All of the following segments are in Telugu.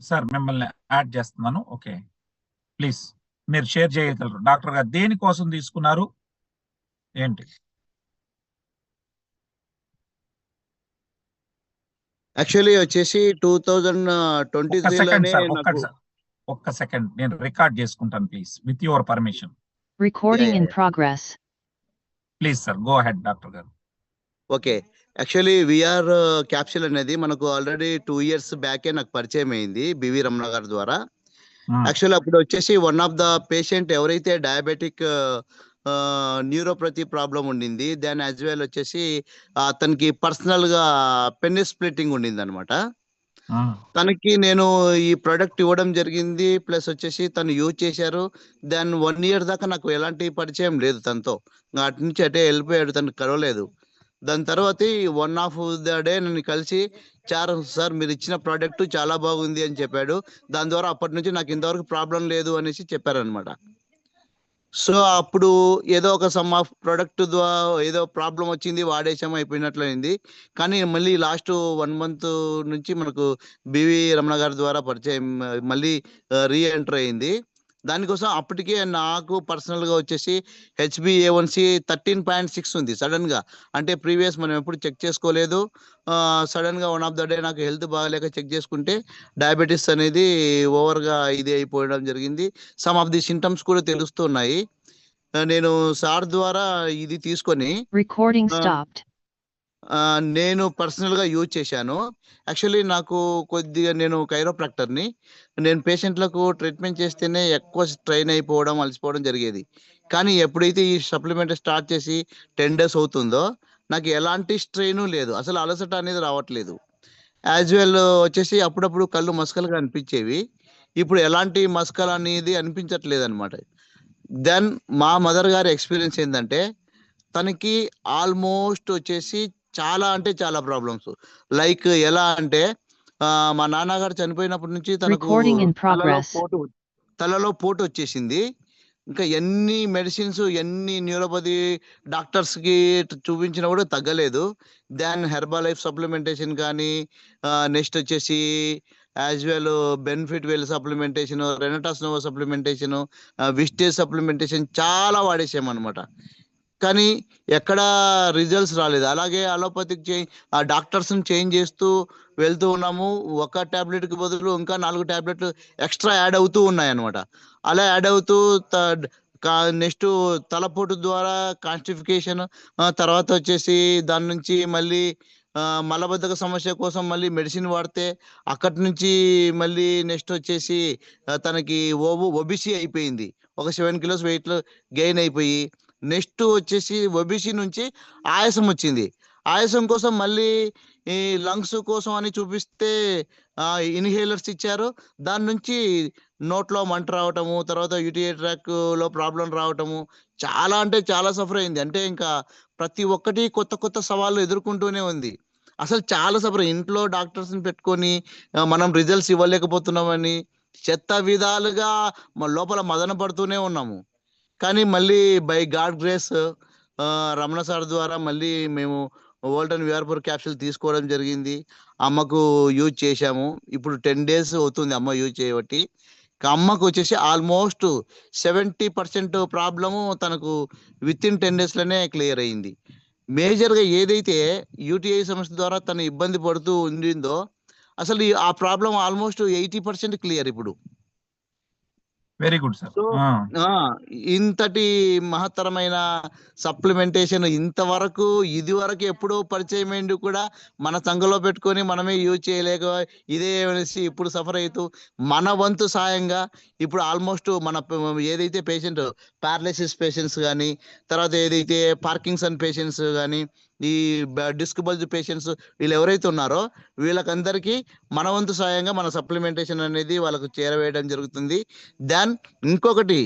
సార్ మిమ్మల్ని యాడ్ చేస్తున్నాను. ఓకే. ప్లీజ్ మీరు షేర్ చేయగలరు. డాక్టర్ గారు దేనికోసం తీసుకున్నారు? ఏంటి? యాక్చువల్లీ వచ్చేసి టూ థౌజండ్ ట్వంటీ ఒక్క సెకండ్. నేను రికార్డ్ చేసుకుంటాను please. With your permission. In yeah. progress. Please sir go ahead doctor గారు. ఓకే. యాక్చువల్లీ విఆర్ క్యాప్సిల్ అనేది మనకు ఆల్రెడీ టూ ఇయర్స్ బ్యాకే నాకు పరిచయం అయింది బివి రమణ గారి ద్వారా. యాక్చువల్లీ అప్పుడు వచ్చేసి వన్ ఆఫ్ ద పేషెంట్ ఎవరైతే డయాబెటిక్ న్యూరోపతి ప్రాబ్లం ఉండింది దాని యాజ్ వెల్ వచ్చేసి అతనికి పర్సనల్గా పెన్ స్ప్లిట్టింగ్ ఉండింది అనమాట తనకి నేను ఈ ప్రోడక్ట్ ఇవ్వడం జరిగింది ప్లస్ వచ్చేసి తను యూజ్ చేశారు దాని వన్ ఇయర్ దాకా నాకు ఎలాంటి పరిచయం లేదు తనతో. అటు నుంచి అటే వెళ్ళిపోయాడు తను కలవలేదు. దాని తర్వాత వన్ ఆఫ్ ద డే నన్ను కలిసి చార్ సార్ మీరు ఇచ్చిన ప్రోడక్ట్ చాలా బాగుంది అని చెప్పాడు. దాని ద్వారా అప్పటి నుంచి నాకు ఇంతవరకు ప్రాబ్లం లేదు అనేసి చెప్పారనమాట సో అప్పుడు ఏదో ఒక సమ్ ఆఫ్ ప్రోడక్ట్ ద్వారా ఏదో ప్రాబ్లం వచ్చింది వాడేసాం అయిపోయినట్లయింది. కానీ మళ్ళీ లాస్ట్ వన్ మంత్ నుంచి మనకు బివి రమణ గారి ద్వారా పరిచయం మళ్ళీ uh, రీ ఎంటర్ అయింది. దానికోసం అప్పటికే నాకు పర్సనల్గా వచ్చేసి HbA one C thirteen point six ఉంది సడన్గా అంటే ప్రీవియస్ మనం ఎప్పుడు చెక్ చేసుకోలేదు. సడన్గా వన్ ఆఫ్ ద డే నాకు హెల్త్ బాగాలేక చెక్ చేసుకుంటే డయాబెటీస్ అనేది ఓవర్గా ఇది అయిపోవడం జరిగింది. సమ్ ఆఫ్ ది సింటమ్స్ కూడా తెలుస్తున్నాయి. నేను సార్ ద్వారా ఇది తీసుకొని stopped. ఆ, నేను పర్సనల్గా యూజ్ చేశాను. యాక్చువల్లీ నాకు కొద్దిగా నేను కైరోప్రాక్టర్ని. నేను పేషెంట్లకు ట్రీట్మెంట్ చేస్తేనే ఎక్కువ స్ట్రైన్ అయిపోవడం అలసిపోవడం జరిగేది. కానీ ఎప్పుడైతే ఈ సప్లిమెంట్ స్టార్ట్ చేసి టెన్ డేస్ అవుతుందో నాకు ఎలాంటి స్ట్రెయిన్ లేదు. అసలు అలసట అనేది రావట్లేదు. యాజ్ వెల్ వచ్చేసి అప్పుడప్పుడు కళ్ళు మసకలుగా అనిపించేవి. ఇప్పుడు ఎలాంటి మసకలు అనేది అనిపించట్లేదు అనమాట దెన్ మా మదర్ గారి ఎక్స్పీరియన్స్ ఏంటంటే తనకి ఆల్మోస్ట్ వచ్చేసి చాలా అంటే చాలా ప్రాబ్లమ్స్. లైక్ ఎలా అంటే మా నాన్నగారు చనిపోయినప్పటి నుంచి తనకు. పోటు తలలో పోటు వచ్చేసింది. ఇంకా ఎన్ని మెడిసిన్స్ ఎన్ని న్యూరోపతి డాక్టర్స్కి చూపించినా కూడా తగ్గలేదు. దాన్ హెర్బా లైఫ్ సప్లిమెంటేషన్ కానీ నెక్స్ట్ వచ్చేసి as well benefit well supplementation రెనటాస్ నోవో సప్లిమెంటేషన్ విస్టేజ్ సప్లిమెంటేషన్ చాలా వాడేసామన్నమాట. కానీ ఎక్కడా రిజల్ట్స్ రాలేదు. అలాగే అలోపతిక్ చేంజ్ ఆ డాక్టర్స్ చేంజ్ చేస్తూ వెళ్తూ ఉన్నాము. ఒక టాబ్లెట్కి బదులు ఇంకా నాలుగు టాబ్లెట్లు ఎక్స్ట్రా యాడ్ అవుతూ ఉన్నాయి అనమాట అలా యాడ్ అవుతూ నెక్స్ట్ తలపోటు ద్వారా కాన్స్టిఫికేషన్ తర్వాత వచ్చేసి దాని నుంచి మళ్ళీ మలబద్ధక సమస్య కోసం మళ్ళీ మెడిసిన్ వాడితే అక్కడి నుంచి మళ్ళీ నెక్స్ట్ వచ్చేసి తనకి ఓబు ఒబిసి అయిపోయింది. ఒక సెవెన్ కిలోస్ వెయిట్లో గెయిన్ అయిపోయి నెక్స్ట్ వచ్చేసి ఒబిసి నుంచి ఆయాసం వచ్చింది. ఆయాసం కోసం మళ్ళీ ఈ లంగ్స్ కోసం అని చూపిస్తే ఇన్హేలర్స్ ఇచ్చారు. దాని నుంచి నోట్లో మంట రావటము తర్వాత యూటీఐ ట్రాక్లో ప్రాబ్లం రావటము చాలా అంటే చాలా సఫర్ అయింది. అంటే ఇంకా ప్రతి ఒక్కటి కొత్త కొత్త సవాళ్ళు ఎదుర్కొంటూనే ఉంది. అసలు చాలా సఫర్ ఇంట్లో డాక్టర్స్ని పెట్టుకొని మనం రిజల్ట్స్ ఇవ్వలేకపోతున్నామని చెత్త విధాలుగా లోపల మదన పడుతూనే ఉన్నాము. కానీ మళ్ళీ by god grace Ramana sir ద్వారా మళ్ళీ మేము వోల్టన్ విఆర్పూర్ క్యాప్సూల్ తీసుకోవడం జరిగింది. అమ్మకు యూజ్ చేశాము. ఇప్పుడు టెన్ డేస్ అవుతుంది అమ్మ యూజ్ చేయబట్టి. అమ్మకు వచ్చేసి ఆల్మోస్ట్ సెవెంటీ పర్సెంట్ ప్రాబ్లము తనకు విత్ ఇన్ టెన్ డేస్లోనే క్లియర్ అయింది. మేజర్గా ఏదైతే యూటీఐ సంస్థ ద్వారా తను ఇబ్బంది పడుతూ ఉండిందో అసలు ఈ- ఆ problem almost eighty percent clear ఇప్పుడు. వెరీ గుడ్ సార్ ఆ. ఇంతటి మహత్తరమైన సప్లిమెంటేషన్ ఇంతవరకు ఇది వరకు ఎప్పుడో పరిచయం అయింది కూడా మన సంఘలో పెట్టుకొని మనమే యూజ్ చేయలేక ఇదే అనేసి ఇప్పుడు సఫర్ అవుతూ మన వంతు సాయంగా ఇప్పుడు ఆల్మోస్ట్ మన ఏదైతే పేషెంట్ పారాలసిస్ పేషెంట్స్ కానీ తర్వాత ఏదైతే పార్కింగ్సన్ పేషెంట్స్ కానీ ఈ డిస్క్ బల్జ్ పేషెంట్స్ వీళ్ళు ఎవరైతే ఉన్నారో వీళ్ళకందరికీ మన వంతు సాయంగా మన సప్లిమెంటేషన్ అనేది వాళ్ళకు చేరవేయడం జరుగుతుంది. దాన్ ఇంకొకటి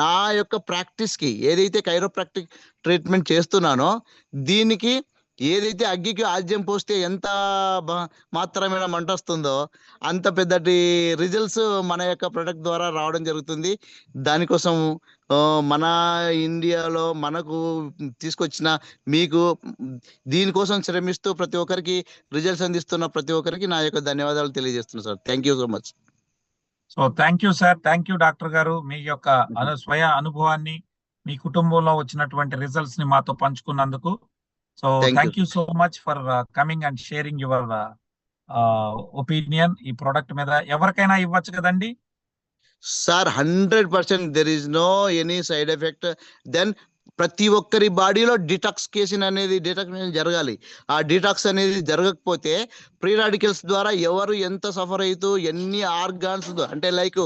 నా యొక్క ప్రాక్టీస్కి ఏదైతే కైరోప్రాక్టిక్ ట్రీట్మెంట్ చేస్తున్నానో దీనికి ఏదైతే అగ్గికి ఆజ్యం పోస్తే ఎంత మాత్రమైన మంట వస్తుందో అంత పెద్దటి రిజల్ట్స్ మన యొక్క ప్రొడక్ట్ ద్వారా రావడం జరుగుతుంది. దానికోసం మన ఇండియాలో మనకు తీసుకొచ్చిన మీకు దీనికోసం శ్రమిస్తూ ప్రతి ఒక్కరికి రిజల్ట్స్ అందిస్తున్న ప్రతి ఒక్కరికి నా యొక్క ధన్యవాదాలు తెలియజేస్తున్నాను sir. Thank you so much so thank you sir thank you doctor గారు. మీ యొక్క స్వయ అనుభవాన్ని మీ కుటుంబంలో వచ్చినటువంటి రిజల్ట్స్ని మాతో పంచుకున్నందుకు. So. Thank you so much for coming and sharing your opinion ఈ ప్రోడక్ట్ మీద. ఎవరికైనా ఇవ్వచ్చు కదండి? Sir hundred percent there is no any side effect then ప్రతి ఒక్కరి బాడీలో డిటాక్సికేషన్ అనేది డిటాక్సికేషన్ జరగాలి. ఆ డిటాక్స్ అనేది జరగకపోతే ప్రీ రాడికల్స్ ద్వారా ఎవరు ఎంత సఫర్ అవుతూ ఎన్ని ఆర్గాన్స్ అంటే లైక్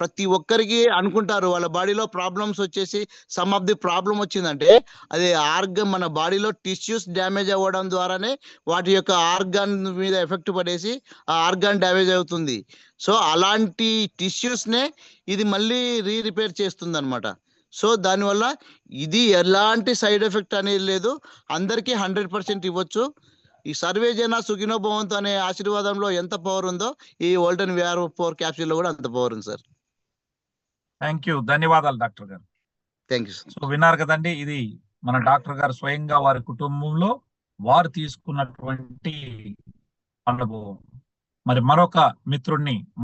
ప్రతి ఒక్కరికి అనుకుంటారు. వాళ్ళ బాడీలో ప్రాబ్లమ్స్ వచ్చేసి సమ్ ఆఫ్ ది ప్రాబ్లం వచ్చిందంటే అది ఆర్గన్ మన బాడీలో టిష్యూస్ డ్యామేజ్ అవ్వడం ద్వారానే వాటి యొక్క ఆర్గాన్ మీద ఎఫెక్ట్ పడేసి ఆ ఆర్గాన్ డ్యామేజ్ అవుతుంది. సో అలాంటి టిష్యూస్నే ఇది మళ్ళీ రీ రిపేర్ చేస్తుంది అనమాట సో దానివల్ల ఇది ఎలాంటి సైడ్ ఎఫెక్ట్ అనేది లేదు. అందరికీ హండ్రెడ్ పర్సెంట్ ఇవ్వచ్చు. ఈ సర్వే జన సుఖినో భవంతు అనే ఆశీర్వాదంలో ఎంత పవర్ ఉందో ఈ ఓల్డెన్ విఆర్ ఫోర్ క్యాప్సూల్లో కూడా అంత పవర్ ఉంది సార్ థ్యాంక్ యూ ధన్యవాదాలు డాక్టర్ గారు. థ్యాంక్ యూ సో విన్నారు కదండి ఇది మన డాక్టర్ గారు స్వయంగా వారి కుటుంబంలో వారు తీసుకున్నటువంటి అనుభవం. మరి మరొక మిత్రుణ్ణి